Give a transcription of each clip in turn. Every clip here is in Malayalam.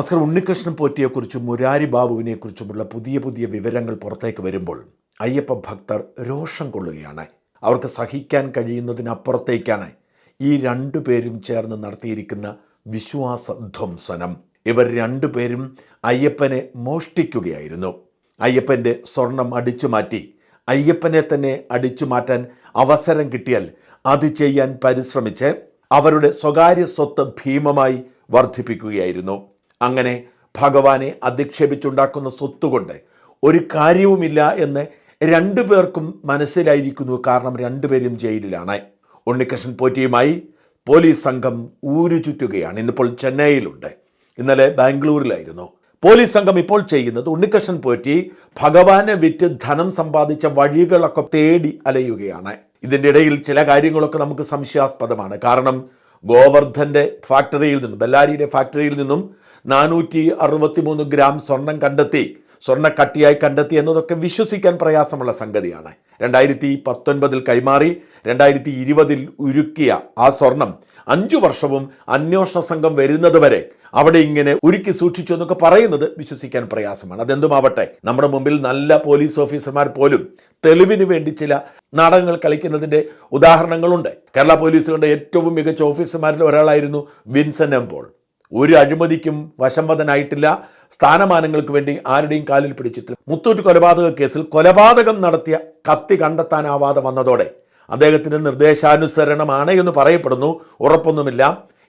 അസ്കർ ഉണ്ണികൃഷ്ണൻ പോറ്റിയെക്കുറിച്ചും മുരാരി ബാബുവിനെക്കുറിച്ചുമുള്ള പുതിയ പുതിയ വിവരങ്ങൾ പുറത്തേക്ക് വരുമ്പോൾ അയ്യപ്പ ഭക്തർ രോഷം കൊള്ളുകയാണ്. അവർക്ക് സഹിക്കാൻ കഴിയുന്നതിനപ്പുറത്തേക്കാണ് ഈ രണ്ടു പേരും ചേർന്ന് നടത്തിയിരിക്കുന്ന വിശ്വാസ ധ്വംസനം ഇവർ രണ്ടുപേരും അയ്യപ്പനെ മോഷ്ടിക്കുകയായിരുന്നു. അയ്യപ്പന്റെ സ്വർണം അടിച്ചു മാറ്റി അയ്യപ്പനെ തന്നെ അടിച്ചു മാറ്റാൻ അവസരം കിട്ടിയാൽ അത് ചെയ്യാൻ പരിശ്രമിച്ച് അവരുടെ സ്വകാര്യ സ്വത്ത് ഭീമമായി വർദ്ധിപ്പിക്കുകയായിരുന്നു. അങ്ങനെ ഭഗവാനെ അധിക്ഷേപിച്ചുണ്ടാക്കുന്ന സ്വത്തുകൊണ്ട് ഒരു കാര്യവുമില്ല എന്ന് രണ്ടു പേർക്കും മനസ്സിലായിരിക്കുന്നു. കാരണം രണ്ടുപേരും ജയിലിലാണ്. ഉണ്ണികൃഷ്ണൻ പോറ്റിയുമായി പോലീസ് സംഘം ഊരു ചുറ്റുകയാണ്. ഇന്നിപ്പോൾ ചെന്നൈയിലുണ്ട്. ഇന്നലെ ബാംഗ്ലൂരിലായിരുന്നു. പോലീസ് സംഘം ഇപ്പോൾ ചെയ്യുന്നത് ഉണ്ണികൃഷ്ണൻ പോറ്റി ഭഗവാനെ വിറ്റ് ധനം സമ്പാദിച്ച വഴികളൊക്കെ തേടി അലയുകയാണ്. ഇതിന്റെ ഇടയിൽ ചില കാര്യങ്ങളൊക്കെ നമുക്ക് സംശയാസ്പദമാണ്. കാരണം ഗോവർദ്ധന്റെ ഫാക്ടറിയിൽ നിന്നും ബെല്ലാരിയുടെ ഫാക്ടറിയിൽ നിന്നും നാനൂറ്റി അറുപത്തി മൂന്ന് ഗ്രാം സ്വർണം കണ്ടെത്തി സ്വർണക്കട്ടിയായി കണ്ടെത്തി എന്നതൊക്കെ വിശ്വസിക്കാൻ പ്രയാസമുള്ള സംഗതിയാണ്. രണ്ടായിരത്തി പത്തൊൻപതിൽ കൈമാറി രണ്ടായിരത്തി ഇരുപതിൽ ഉരുക്കിയ ആ സ്വർണം അഞ്ചു വർഷവും അന്വേഷണ സംഘം വരുന്നത് വരെ അവിടെ ഇങ്ങനെ ഉരുക്കി സൂക്ഷിച്ചു എന്നൊക്കെ പറയുന്നത് വിശ്വസിക്കാൻ പ്രയാസമാണ്. അതെന്തുമാവട്ടെ നമ്മുടെ മുമ്പിൽ നല്ല പോലീസ് ഓഫീസർമാർ പോലും തെളിവിന് വേണ്ടി ചില നാടകങ്ങൾ കളിക്കുന്നതിന്റെ ഉദാഹരണങ്ങളുണ്ട്. കേരള പോലീസുകളുടെ ഏറ്റവും മികച്ച ഓഫീസർമാരിൽ ഒരാളായിരുന്നു വിൻസൻ എംപോൾ ഒരു അഴിമതിക്കും വശംവദനായിട്ടില്ല സ്ഥാനമാനങ്ങൾക്ക് വേണ്ടി ആരുടെയും കാലിൽ പിടിച്ചിട്ടില്ല. മുത്തൂറ്റ് കൊലപാതക കേസിൽ കൊലപാതകം നടത്തിയ കത്തി കണ്ടെത്താനാവാതെ വന്നതോടെ അദ്ദേഹത്തിന്റെ നിർദ്ദേശാനുസരണമാണ് എന്ന് പറയപ്പെടുന്നു. ഉറപ്പൊന്നുമില്ല.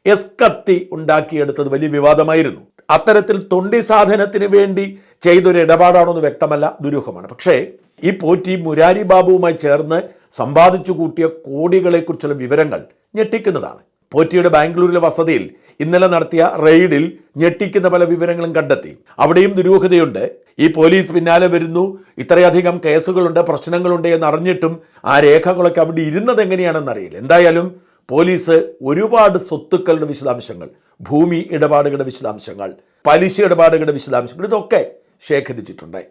എസ് കത്തി ഉണ്ടാക്കിയെടുത്തത് വലിയ വിവാദമായിരുന്നു. അത്തരത്തിൽ തൊണ്ടി സാധനത്തിന് വേണ്ടി ചെയ്തൊരു ഇടപാടാണോ എന്ന് വ്യക്തമല്ല. ദുരൂഹമാണ്. പക്ഷേ ഈ പോറ്റി മുരാരി ബാബുവുമായി ചേർന്ന് സമ്പാദിച്ചു കൂട്ടിയ കോടികളെക്കുറിച്ചുള്ള വിവരങ്ങൾ ഞെട്ടിക്കുന്നതാണ്. പോറ്റിയുടെ ബാംഗ്ലൂരിലെ വസതിയിൽ ഇന്നലെ നടത്തിയ റെയ്ഡിൽ ഞെട്ടിക്കുന്ന പല വിവരങ്ങളും കണ്ടെത്തി. അവിടെയും ദുരൂഹതയുണ്ട്. ഈ പോലീസ് പിന്നാലെ വരുന്നു. ഇത്രയധികം കേസുകളുണ്ട് പ്രശ്നങ്ങളുണ്ട് എന്ന് അറിഞ്ഞിട്ടും ആ രേഖകളൊക്കെ അവിടെ ഇരുന്നത് എങ്ങനെയാണെന്ന് അറിയില്ല. എന്തായാലും പോലീസ് ഒരുപാട് സ്വത്തുക്കളുടെ വിശദാംശങ്ങൾ ഭൂമി ഇടപാടുകളുടെ വിശദാംശങ്ങൾ പലിശ ഇടപാടുകളുടെ വിശദാംശങ്ങൾ ഇതൊക്കെ ശേഖരിച്ചിട്ടുണ്ട്.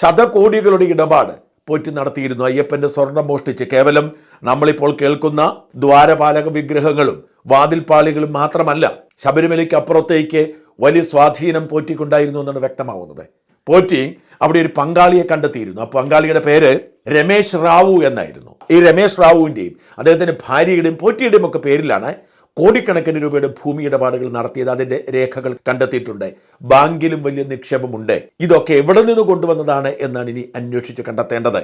ശതകോടികളുടെ ഇടപാട് പോറ്റി നടത്തിയിരുന്നു. അയ്യപ്പന്റെ സ്വർണം മോഷ്ടിച്ച്. കേവലം നമ്മളിപ്പോൾ കേൾക്കുന്ന ദ്വാരപാലക വിഗ്രഹങ്ങളും വാതിൽപ്പാളികളും മാത്രമല്ല ശബരിമലയ്ക്ക് അപ്പുറത്തേക്ക് വലിയ സ്വാധീനം പോറ്റിക്കുണ്ടായിരുന്നു എന്നാണ് വ്യക്തമാവുന്നത്. പോറ്റി അവിടെ ഒരു പങ്കാളിയെ കണ്ടെത്തിയിരുന്നു. ആ പങ്കാളിയുടെ പേര് രമേശ് റാവു എന്നായിരുന്നു. ഈ രമേശ് റാവുവിന്റെയും അദ്ദേഹത്തിന്റെ ഭാര്യയുടെയും പോറ്റിയുടെയും ഒക്കെ പേരിലാണ് കോടിക്കണക്കിന് രൂപയുടെ ഭൂമി ഇടപാടുകൾ നടത്തിയത്. അതിന്റെ രേഖകൾ കണ്ടെത്തിയിട്ടുണ്ട്. ബാങ്കിലും വലിയ നിക്ഷേപമുണ്ട്. ഇതൊക്കെ എവിടെ നിന്ന് കൊണ്ടുവന്നതാണ് എന്നാണ് ഇനി അന്വേഷിച്ച് കണ്ടെത്തേണ്ടത്.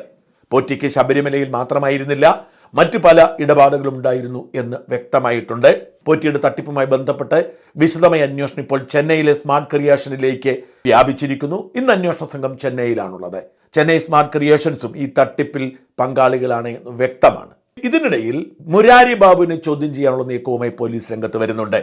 പോറ്റിക്ക് ശബരിമലയിൽ മാത്രമായിരുന്നില്ല. മറ്റു പല ഇടപാടുകളും ഉണ്ടായിരുന്നു എന്ന് വ്യക്തമായിട്ടുണ്ട്. പോറ്റിയുടെ തട്ടിപ്പുമായി ബന്ധപ്പെട്ട് വിശദമായ അന്വേഷണം ഇപ്പോൾ ചെന്നൈയിലെ സ്മാർട്ട് ക്രിയേഷനിലേക്ക് വ്യാപിച്ചിരിക്കുന്നു. ഇന്ന് അന്വേഷണ സംഘം ചെന്നൈയിലാണുള്ളത്. ചെന്നൈ സ്മാർട്ട് ക്രിയേഷൻസും ഈ തട്ടിപ്പിൽ പങ്കാളികളാണ് എന്ന് വ്യക്തമാണ്. ഇതിനിടയിൽ മുരാരി ബാബുവിനെ ചോദ്യം ചെയ്യാനുള്ള നീക്കവുമായി പോലീസ് രംഗത്ത് വരുന്നുണ്ട്.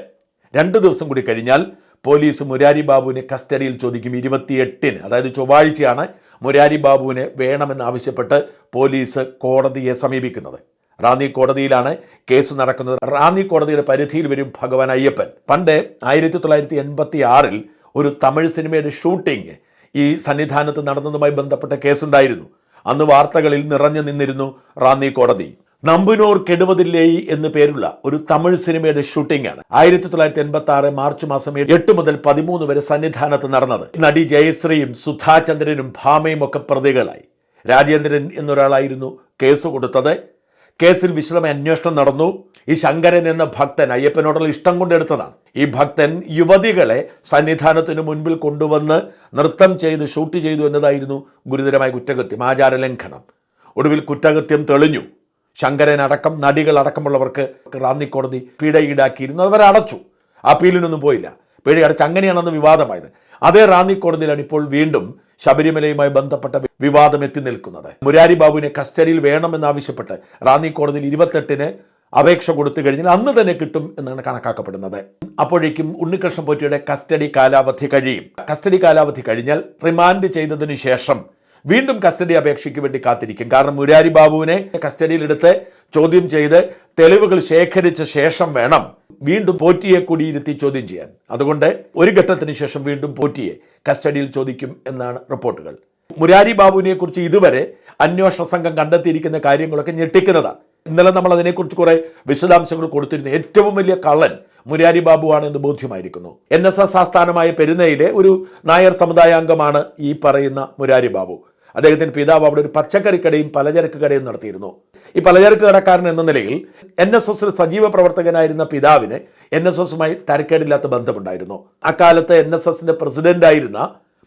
രണ്ടു ദിവസം കൂടി കഴിഞ്ഞാൽ പോലീസ് മുരാരി ബാബുവിനെ കസ്റ്റഡിയിൽ ചോദിക്കും ഇരുപത്തിയെട്ടിന് അതായത് ചൊവ്വാഴ്ചയാണ് മുരാരി ബാബുവിനെ വേണമെന്ന് ആവശ്യപ്പെട്ട് പോലീസ് കോടതിയെ സമീപിക്കുന്നത്. റാന്നി കോടതിയിലാണ് കേസ് നടക്കുന്നത്. റാന്നി കോടതിയുടെ പരിധിയിൽ വരും ഭഗവാൻ അയ്യപ്പൻ. പണ്ട് ആയിരത്തി തൊള്ളായിരത്തി എൺപത്തി ആറിൽ ഒരു തമിഴ് സിനിമയുടെ ഷൂട്ടിംഗ് ഈ സന്നിധാനത്ത് നടന്നതുമായി ബന്ധപ്പെട്ട കേസുണ്ടായിരുന്നു. അന്ന് വാർത്തകളിൽ നിറഞ്ഞു നിന്നിരുന്നു റാന്നി കോടതി. നമ്പുനൂർ കെടുവതില്ലേയി എന്ന് പേരുള്ള ഒരു തമിഴ് സിനിമയുടെ ഷൂട്ടിംഗ് ആണ് ആയിരത്തി തൊള്ളായിരത്തി എൺപത്തി ആറ് മാർച്ച് മാസം എട്ട് മുതൽ പതിമൂന്ന് വരെ സന്നിധാനത്ത് നടന്നത്. നടി ജയശ്രീയും സുധാചന്ദ്രനും ഭാമയും ഒക്കെ പ്രതികളായി. രാജേന്ദ്രൻ എന്നൊരാളായിരുന്നു കേസ് കൊടുത്തത്. കേസിൽ വിശദമായ അന്വേഷണം നടന്നു. ഈ ശങ്കരൻ എന്ന ഭക്തൻ അയ്യപ്പനോടുള്ള ഇഷ്ടം കൊണ്ടെടുത്തതാണ് ഈ ഭക്തൻ യുവതികളെ സന്നിധാനത്തിന് മുൻപിൽ കൊണ്ടുവന്ന് നൃത്തം ചെയ്ത് ഷൂട്ട് ചെയ്തു എന്നതായിരുന്നു ഗുരുതരമായ കുറ്റകൃത്യം ആചാരലംഘനം. ഒടുവിൽ കുറ്റകൃത്യം തെളിഞ്ഞു. ശങ്കരൻ അടക്കം നടികൾ അടക്കമുള്ളവർക്ക് റാന്നി കോടതി പിഴ ഈടാക്കിയിരുന്നു. അവർ അടച്ചു. അപ്പീലിനൊന്നും പോയില്ല. പിഴ അടച്ച് അങ്ങനെയാണെന്ന് വിവാദമായത്. അതേ റാന്നി കോടതിയിലാണ് ഇപ്പോൾ വീണ്ടും ശബരിമലയുമായി ബന്ധപ്പെട്ട വിവാദം എത്തി നിൽക്കുന്നത്. മുരാരി ബാബുവിനെ കസ്റ്റഡിയിൽ വേണമെന്നാവശ്യപ്പെട്ട് റാന്നി കോടതിയിൽ ഇരുപത്തെട്ടിന് അപേക്ഷ കൊടുത്തു കഴിഞ്ഞാൽ അന്ന് തന്നെ കിട്ടും എന്നാണ് കണക്കാക്കപ്പെടുന്നത്. അപ്പോഴേക്കും ഉണ്ണികൃഷ്ണൻ പോറ്റിയുടെ കസ്റ്റഡി കാലാവധി കഴിയും. കസ്റ്റഡി കാലാവധി കഴിഞ്ഞാൽ റിമാൻഡ് ചെയ്തതിനു ശേഷം വീണ്ടും കസ്റ്റഡി അപേക്ഷയ്ക്ക് വേണ്ടി കാത്തിരിക്കും. കാരണം മുരാരി ബാബുവിനെ കസ്റ്റഡിയിലെടുത്ത് ചോദ്യം ചെയ്ത് തെളിവുകൾ ശേഖരിച്ച ശേഷം വേണം വീണ്ടും പോറ്റിയെ കൂടി ഇരുത്തി ചോദ്യം ചെയ്യാൻ. അതുകൊണ്ട് ഒരു ഘട്ടത്തിന് ശേഷം വീണ്ടും പോറ്റിയെ കസ്റ്റഡിയിൽ ചോദിക്കും എന്നാണ് റിപ്പോർട്ടുകൾ. മുരാരി ബാബുവിനെ കുറിച്ച് ഇതുവരെ അന്വേഷണ സംഘം കണ്ടെത്തിയിരിക്കുന്ന കാര്യങ്ങളൊക്കെ ഞെട്ടിക്കുന്നതാണ്. ഇന്നലെ നമ്മൾ അതിനെക്കുറിച്ച് കുറേ വിശദാംശങ്ങൾ കൊടുത്തിരുന്നു. ഏറ്റവും വലിയ കള്ളൻ മുരാരി ബാബുവാണ് എന്ന് ബോധ്യമായിരിക്കുന്നു. എൻ എസ് എസ് ആസ്ഥാനമായ പെരുന്നയിലെ ഒരു നായർ സമുദായാംഗമാണ് ഈ പറയുന്ന മുരാരി ബാബു. അദ്ദേഹത്തിന്റെ പിതാവ് അവിടെ ഒരു പച്ചക്കറി കടയും പലചരക്ക് കടയും നടത്തിയിരുന്നു. ഈ പലചരക്ക് കടക്കാരൻ എന്ന നിലയിൽ എൻ എസ് എസിൽ സജീവ പ്രവർത്തകനായിരുന്ന പിതാവിന് എൻ എസ് എസുമായി തരക്കേടില്ലാത്ത ബന്ധമുണ്ടായിരുന്നു. അക്കാലത്ത് എൻ എസ് എസിന്റെ പ്രസിഡന്റായിരുന്ന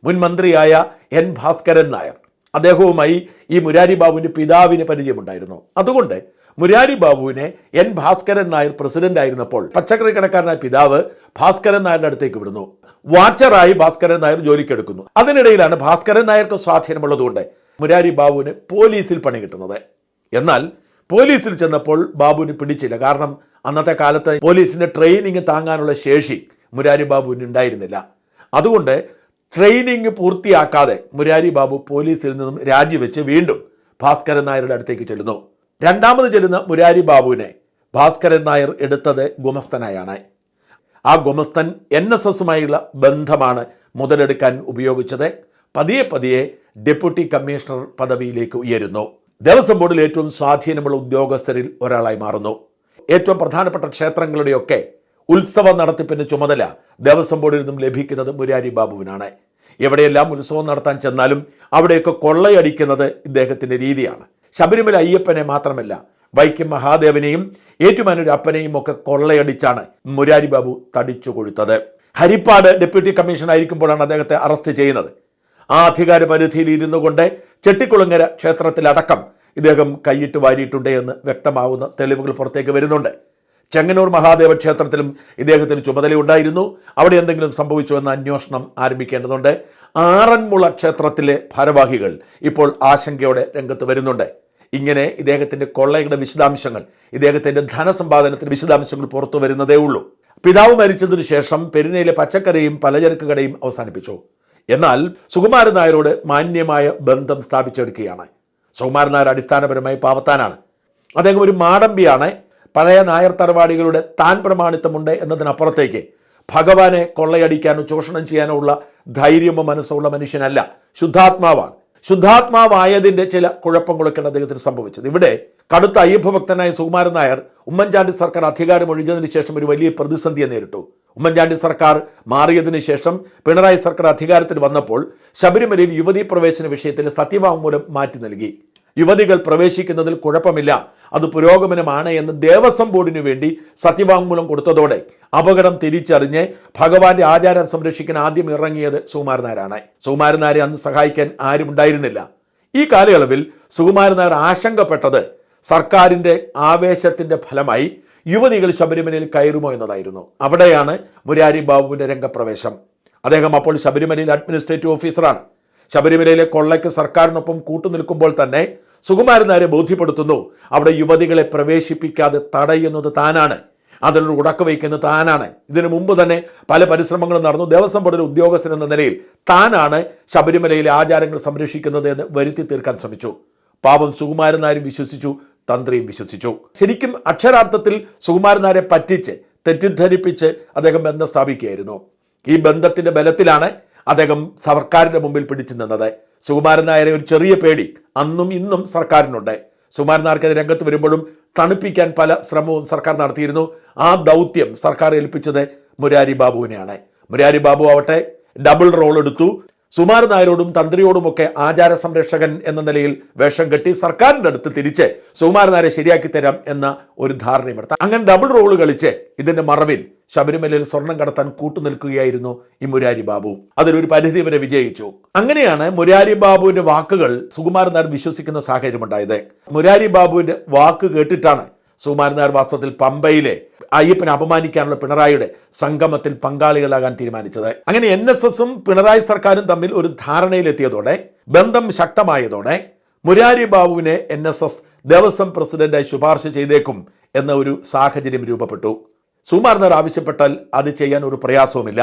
മുൻ മന്ത്രിയായ എൻ ഭാസ്കരൻ നായർ അദ്ദേഹവുമായി ഈ മുരാരി ബാബുവിന്റെ പിതാവിന് പരിചയമുണ്ടായിരുന്നു. അതുകൊണ്ട് മുരാരി ബാബുവിനെ എൻ ഭാസ്കരൻ നായർ പ്രസിഡന്റ് ആയിരുന്നപ്പോൾ പച്ചക്കറി കടക്കാരനായ പിതാവ് ഭാസ്കരൻ നായരുടെ അടുത്തേക്ക് വിടുന്നു. വാച്ചറായി ഭാസ്കരൻ നായർ ജോലിക്കെടുക്കുന്നു. അതിനിടയിലാണ് ഭാസ്കരൻ നായർക്ക് സ്വാധീനമുള്ളതുകൊണ്ട് മുരാരി ബാബുവിന് പോലീസിൽ പണി കിട്ടുന്നത്. എന്നാൽ പോലീസിൽ ചെന്നപ്പോൾ ബാബുവിന് പിടിച്ചില്ല. കാരണം അന്നത്തെ കാലത്ത് പോലീസിന്റെ ട്രെയിനിങ് താങ്ങാനുള്ള ശേഷി മുരാരി ബാബുവിന് ഉണ്ടായിരുന്നില്ല. അതുകൊണ്ട് ട്രെയിനിങ് പൂർത്തിയാക്കാതെ മുരാരി ബാബു പോലീസിൽ നിന്നും രാജിവെച്ച് വീണ്ടും ഭാസ്കരൻ നായരുടെ അടുത്തേക്ക് ചെല്ലുന്നു. രണ്ടാമത് ചെല്ലുന്ന മുരാരി ബാബുവിനെ ഭാസ്കരൻ നായർ എടുത്തത് ഗുമസ്തനായാണ്. ആ ഗുമസ്തൻ എൻ എസ് എസുമായുള്ള ബന്ധമാണ് മുതലെടുക്കാൻ ഉപയോഗിച്ചത്. പതിയെ പതിയെ ഡെപ്യൂട്ടി കമ്മീഷണർ പദവിയിലേക്ക് ഉയരുന്നു. ദേവസ്വം ബോർഡിൽ ഏറ്റവും സ്വാധീനമുള്ള ഉദ്യോഗസ്ഥരിൽ ഒരാളായി മാറുന്നു. ഏറ്റവും പ്രധാനപ്പെട്ട ക്ഷേത്രങ്ങളുടെയൊക്കെ ഉത്സവ നടത്തിപ്പിന്റെ ചുമതല ദേവസ്വം ബോർഡിൽ നിന്നും ലഭിക്കുന്നത് മുരാരി ബാബുവിനാണ്. എവിടെയെല്ലാം ഉത്സവം നടത്താൻ ചെന്നാലും അവിടെയൊക്കെ കൊള്ളയടിക്കുന്നത് ഇദ്ദേഹത്തിന്റെ രീതിയാണ്. ശബരിമല അയ്യപ്പനെ മാത്രമല്ല വൈക്കം മഹാദേവനെയും ഏറ്റുമാനൂരപ്പനെയും ഒക്കെ കൊള്ളയടിച്ചാണ് മുരാരി ബാബു തടിച്ചു കൊഴുത്തത്. ഹരിപ്പാട് ഡെപ്യൂട്ടി കമ്മീഷണർ ആയിരിക്കുമ്പോഴാണ് അദ്ദേഹത്തെ അറസ്റ്റ് ചെയ്യുന്നത്. ആ അധികാര പരിധിയിൽ ഇരുന്നു കൊണ്ട് ചെട്ടിക്കുളങ്ങര ക്ഷേത്രത്തിലടക്കം ഇദ്ദേഹം കൈയിട്ട് വാരിയിട്ടുണ്ട് എന്ന് വ്യക്തമാവുന്ന തെളിവുകൾ പുറത്തേക്ക് വരുന്നുണ്ട്. ചെങ്ങന്നൂർ മഹാദേവ ക്ഷേത്രത്തിലും ഇദ്ദേഹത്തിന് ചുമതലയുണ്ടായിരുന്നു അവിടെ എന്തെങ്കിലും സംഭവിച്ചോ എന്ന അന്വേഷണം ആരംഭിക്കേണ്ടതുണ്ട്. ആറന്മുള ക്ഷേത്രത്തിലെ ഭാരവാഹികൾ ഇപ്പോൾ ആശങ്കയോടെ രംഗത്ത് വരുന്നുണ്ട്. ഇങ്ങനെ ഇദ്ദേഹത്തിന്റെ കൊള്ളയുടെ വിശദാംശങ്ങൾ ഇദ്ദേഹത്തിന്റെ ധനസമ്പാദനത്തിന്റെ വിശദാംശങ്ങൾ പുറത്തു വരുന്നതേ ഉള്ളൂ. പിതാവ് മരിച്ചതിനു ശേഷം പെരുന്നയിലെ പച്ചക്കറിയും പലചരക്ക് കടയും അവസാനിപ്പിച്ചു. എന്നാൽ സുകുമാരൻ നായരോട് മാന്യമായ ബന്ധം സ്ഥാപിച്ചെടുക്കുകയാണ്. സുകുമാരൻ നായർ അടിസ്ഥാനപരമായി പാവത്താനാണ്. അദ്ദേഹം ഒരു മാടമ്പിയാണ്. പഴയ നായർ തറവാടികളുടെ താൻ പ്രമാണിത്വമുണ്ട് എന്നതിനപ്പുറത്തേക്ക് ഭഗവാനെ കൊള്ളയടിക്കാനോ ചൂഷണം ചെയ്യാനോ ഉള്ള ധൈര്യമോ മനസ്സോ ഉള്ള മനുഷ്യനല്ല ശുദ്ധാത്മാവാണ്. ശുദ്ധാത്മാവായതിന്റെ ചില കുഴപ്പങ്ങളൊക്കെയാണ് അദ്ദേഹത്തിന് സംഭവിച്ചത്. ഇവിടെ കടുത്ത അയ്യപ്പ ഭക്തനായ സുകുമാരൻ നായർ ഉമ്മൻചാണ്ടി സർക്കാർ അധികാരം ഒഴിഞ്ഞതിന് ശേഷം ഒരു വലിയ പ്രതിസന്ധിയെ നേരിട്ടു. ഉമ്മൻചാണ്ടി സർക്കാർ മാറിയതിനു ശേഷം പിണറായി സർക്കാർ അധികാരത്തിൽ വന്നപ്പോൾ ശബരിമലയിൽ യുവതീ പ്രവേശന വിഷയത്തിൽ സത്യവാങ്മൂലം മാറ്റി നൽകി. യുവതികൾ പ്രവേശിക്കുന്നതിൽ കുഴപ്പമില്ല. അത് പുരോഗമനമാണ് എന്ന് ദേവസ്വം ബോർഡിനു വേണ്ടി സത്യവാങ്മൂലം കൊടുത്തതോടെ അപകടം തിരിച്ചറിഞ്ഞ് ഭഗവാന്റെ ആചാരം സംരക്ഷിക്കാൻ ആദ്യം ഇറങ്ങിയത് സുകുമാരനാരാണ് സുകുമാരനാരെ അന്ന് സഹായിക്കാൻ ആരും ഉണ്ടായിരുന്നില്ല. ഈ കാലയളവിൽ സുകുമാരനാർ ആശങ്കപ്പെട്ടത് സർക്കാരിന്റെ ആവേശത്തിന്റെ ഫലമായി യുവതികൾ ശബരിമലയിൽ കയറുമോ എന്നതായിരുന്നു. അവിടെയാണ് മുരാരി ബാബുവിന്റെ രംഗപ്രവേശം. അദ്ദേഹം അപ്പോൾ ശബരിമലയിൽ അഡ്മിനിസ്ട്രേറ്റീവ് ഓഫീസറാണ്. ശബരിമലയിലെ കൊള്ളയ്ക്ക് സർക്കാരിനൊപ്പം കൂട്ടുനിൽക്കുമ്പോൾ തന്നെ സുകുമാരൻ നായരെ ബോധ്യപ്പെടുത്തുന്നു. അവിടെ യുവതികളെ പ്രവേശിപ്പിക്കാതെ തടയുന്നത് താനാണ്. അതിനൊരു ഉടക്ക വയ്ക്കുന്നത് താനാണ്. ഇതിനു മുമ്പ് തന്നെ പല പരിശ്രമങ്ങളും നടന്നു. ദേവസ്വം ബോർഡിലെ ഉദ്യോഗസ്ഥൻ എന്ന നിലയിൽ താനാണ് ശബരിമലയിലെ ആചാരങ്ങൾ സംരക്ഷിക്കുന്നത് എന്ന് വരുത്തി തീർക്കാൻ ശ്രമിച്ചു. പാപം സുകുമാരൻ നായരും വിശ്വസിച്ചു തന്ത്രിയും വിശ്വസിച്ചു. ശരിക്കും അക്ഷരാർത്ഥത്തിൽ സുകുമാരൻ നായരെ പറ്റിച്ച് തെറ്റിദ്ധരിപ്പിച്ച് അദ്ദേഹം ബന്ധം സ്ഥാപിക്കുകയായിരുന്നു. ഈ ബന്ധത്തിന്റെ ബലത്തിലാണ് അദ്ദേഹം സർക്കാരിന്റെ മുമ്പിൽ പിടിച്ചു നിന്നത്. സുകുമാരൻ നായരെ ഒരു ചെറിയ പേടി അന്നും ഇന്നും സർക്കാരിനുണ്ട്. സുകുമാരൻ നായർക്ക് രംഗത്ത് വരുമ്പോഴും തണുപ്പിക്കാൻ പല ശ്രമവും സർക്കാർ നടത്തിയിരുന്നു. ആ ദൗത്യം സർക്കാർ ഏൽപ്പിച്ചത് മുരാരി ബാബുവിനെയാണ് മുരാരി ബാബു ആവട്ടെ ഡബിൾ റോൾ എടുത്തു. സുമാരൻ നായരോടും തന്ത്രിയോടുമൊക്കെ ആചാര സംരക്ഷകൻ എന്ന നിലയിൽ വേഷം കെട്ടി സർക്കാരിന്റെ അടുത്ത് തിരിച്ച് സുമാർ നായരെ ശരിയാക്കി തരാം എന്ന ഒരു ധാരണയുമെടുത്ത അങ്ങനെ ഡബിൾ റോൾ കളിച്ച് ഇതിന്റെ മറവിൽ ശബരിമലയിൽ സ്വർണം കടത്താൻ കൂട്ടുനിൽക്കുകയായിരുന്നു ഈ മുരാരി ബാബു. അതിലൊരു പരിധി വരെ വിജയിച്ചു. അങ്ങനെയാണ് മുരാരി ബാബുവിന്റെ വാക്കുകൾ സുകുമാരൻ നായർ വിശ്വസിക്കുന്ന സാഹചര്യമുണ്ടായത് മുരാരി ബാബുവിന്റെ വാക്ക് കേട്ടിട്ടാണ് സുകുമാരൻ നായർ വാസ്തവത്തിൽ പമ്പയിലെ അയ്യപ്പനെ അപമാനിക്കാനുള്ള പിണറായിയുടെ സംഗമത്തിൽ പങ്കാളികളാകാൻ തീരുമാനിച്ചത്. അങ്ങനെ എൻ എസ് എസും പിണറായി സർക്കാരും തമ്മിൽ ഒരു ധാരണയിലെത്തിയതോടെ ബന്ധം ശക്തമായതോടെ മുരാരി ബാബുവിനെ എൻ എസ് എസ് ദേവസ്വം പ്രസിഡന്റായി ശുപാർശ ചെയ്തേക്കും എന്ന ഒരു സാഹചര്യം രൂപപ്പെട്ടു. സുമാർനർ ആവശ്യപ്പെട്ടാൽ അത് ചെയ്യാൻ ഒരു പ്രയാസവുമില്ല.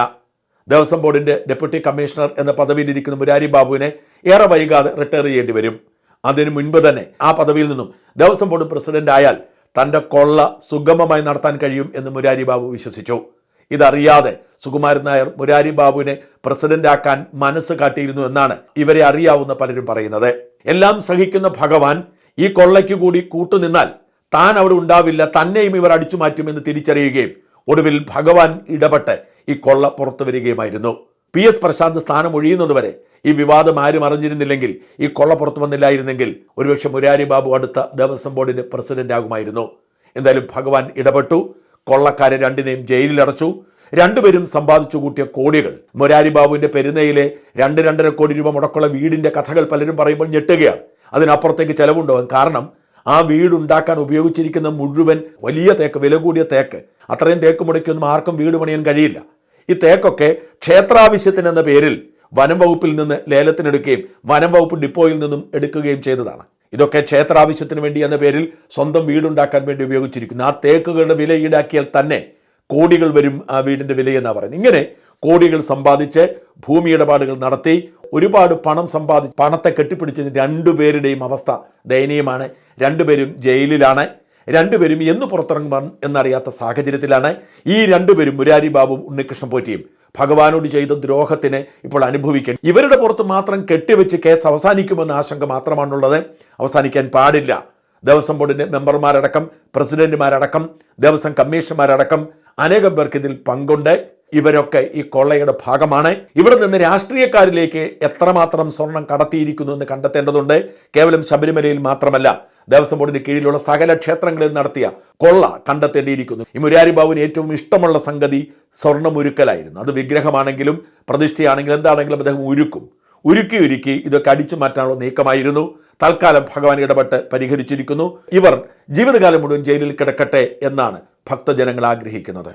ദേവസ്വം ബോർഡിന്റെ ഡെപ്യൂട്ടി കമ്മീഷണർ എന്ന പദവിയിലിരിക്കുന്ന മുരാരി ബാബുവിനെ ഏറെ വൈകാതെ റിട്ടയർ ചെയ്യേണ്ടി വരും. അതിനു മുൻപ് തന്നെ ആ പദവിയിൽ നിന്നും ദേവസ്വം ബോർഡ് പ്രസിഡന്റ് ആയാൽ തന്റെ കൊള്ള സുഗമമായി നടത്താൻ കഴിയും എന്ന് മുരാരി ബാബു വിശ്വസിച്ചു. ഇതറിയാതെ സുകുമാരൻ നായർ മുരാരി ബാബുവിനെ പ്രസിഡന്റാക്കാൻ മനസ്സ് കാട്ടിയിരുന്നു എന്നാണ് ഇവരെ അറിയാവുന്ന പലരും പറയുന്നത്. എല്ലാം സഹിക്കുന്ന ഭഗവാൻ ഈ കൊള്ളയ്ക്ക് കൂടി കൂട്ടുനിന്നാൽ താൻ അവിടെ ഉണ്ടാവില്ല തന്നെയും ഇവർ അടിച്ചു മാറ്റുമെന്ന് തിരിച്ചറിയുകയും ഒടുവിൽ ഭഗവാൻ ഇടപെട്ട് ഈ കൊള്ള പുറത്തു വരികയുമായിരുന്നു. പി എസ് പ്രശാന്ത് സ്ഥാനം ഒഴിയുന്നതുവരെ ഈ വിവാദം ആരും അറിഞ്ഞിരുന്നില്ലെങ്കിൽ ഈ കൊള്ള പുറത്തു വന്നില്ലായിരുന്നെങ്കിൽ ഒരുപക്ഷെ മുരാരി ബാബു അടുത്ത ദേവസ്വം ബോർഡിന്റെ പ്രസിഡന്റ് ആകുമായിരുന്നു. എന്തായാലും ഭഗവാൻ ഇടപെട്ടു കൊള്ളക്കാരെ രണ്ടിനെയും ജയിലിലടച്ചു രണ്ടുപേരും സമ്പാദിച്ചു കൂട്ടിയ കോടികൾ. മുരാരി ബാബുവിന്റെ പെരുന്നയിലെ രണ്ട് രണ്ടര കോടി രൂപ മുടക്കുള്ള വീടിന്റെ കഥകൾ പലരും പറയുമ്പോൾ ഞെട്ടുകയാണ്. അതിനപ്പുറത്തേക്ക് ചെലവുണ്ടാകും കാരണം ആ വീടുണ്ടാക്കാൻ ഉപയോഗിച്ചിരിക്കുന്ന മുഴുവൻ വലിയ തേക്ക് വില കൂടിയ തേക്ക്. അത്രയും തേക്ക് മുടക്കിയൊന്നും ആർക്കും വീട് പണിയാൻ കഴിയില്ല. ഈ തേക്കൊക്കെ ക്ഷേത്രാവശ്യത്തിനെന്ന പേരിൽ വനം വകുപ്പിൽ നിന്ന് ലേലത്തിനെടുക്കുകയും വനം വകുപ്പ് ഡിപ്പോയിൽ നിന്നും എടുക്കുകയും ചെയ്തതാണ്. ഇതൊക്കെ ക്ഷേത്രാവശ്യത്തിന് വേണ്ടി എന്ന പേരിൽ സ്വന്തം വീടുണ്ടാക്കാൻ വേണ്ടി ഉപയോഗിച്ചിരിക്കുന്നു. ആ തേക്കുകളുടെ വില ഈടാക്കിയാൽ തന്നെ കോടികൾ വരും ആ വീടിന്റെ വിലയെന്നാണ് പറയുന്നത്. ഇങ്ങനെ കോടികൾ സമ്പാദിച്ച് ഭൂമി ഇടപാടുകൾ നടത്തി ഒരുപാട് പണം സമ്പാദിച്ച് പണത്തെ കെട്ടിപ്പിടിച്ചതിന് രണ്ടുപേരുടെയും അവസ്ഥ ദയനീയമാണ്. രണ്ടുപേരും ജയിലിലാണ്. രണ്ടുപേരും എന്ന് പുറത്തിറങ്ങും എന്നറിയാത്ത സാഹചര്യത്തിലാണ് ഈ രണ്ടുപേരും മുരാരി ബാബുവും ഉണ്ണികൃഷ്ണൻ പോറ്റിയും ഭഗവാനോട് ചെയ്ത ദ്രോഹത്തിന് ഇപ്പോൾ അനുഭവിക്കണം ഇവരുടെ പുറത്ത് മാത്രം കെട്ടിവെച്ച് കേസ് അവസാനിക്കുമെന്ന ആശങ്ക മാത്രമാണുള്ളത്. അവസാനിക്കാൻ പാടില്ല. ദേവസ്വം ബോർഡിന്റെ മെമ്പർമാരടക്കം പ്രസിഡന്റുമാരടക്കം ദേവസ്വം കമ്മീഷണർമാരടക്കം അനേകം പേർക്ക് ഇതിൽ പങ്കുണ്ട്. ഇവരൊക്കെ ഈ കൊള്ളയുടെ ഭാഗമാണ്. ഇവിടെ നിന്ന് രാഷ്ട്രീയക്കാരിലേക്ക് എത്രമാത്രം സ്വർണം കടത്തിയിരിക്കുന്നു എന്ന് കണ്ടെത്തേണ്ടതുണ്ട്. കേവലം ശബരിമലയിൽ മാത്രമല്ല ദേവസ്വം ബോർഡിന് കീഴിലുള്ള സകല ക്ഷേത്രങ്ങളിൽ നടത്തിയ കൊള്ള കണ്ടെത്തേണ്ടിയിരിക്കുന്നു. ഈ മുരാരി ബാബുവിന് ഏറ്റവും ഇഷ്ടമുള്ള സംഗതി സ്വർണമുരുക്കലായിരുന്നു അത് വിഗ്രഹമാണെങ്കിലും പ്രതിഷ്ഠയാണെങ്കിലും എന്താണെങ്കിലും അദ്ദേഹം ഉരുക്കും. ഉരുക്കി ഉരുക്കി ഇതൊക്കെ അടിച്ചു മാറ്റാനുള്ള നീക്കമായിരുന്നു. തൽക്കാലം ഭഗവാൻ ഇടപെട്ട് പരിഹരിച്ചിരിക്കുന്നു. ഇവർ ജീവിതകാലം മുഴുവൻ ജയിലിൽ കിടക്കട്ടെ എന്നാണ് ഭക്തജനങ്ങൾ ആഗ്രഹിക്കുന്നത്.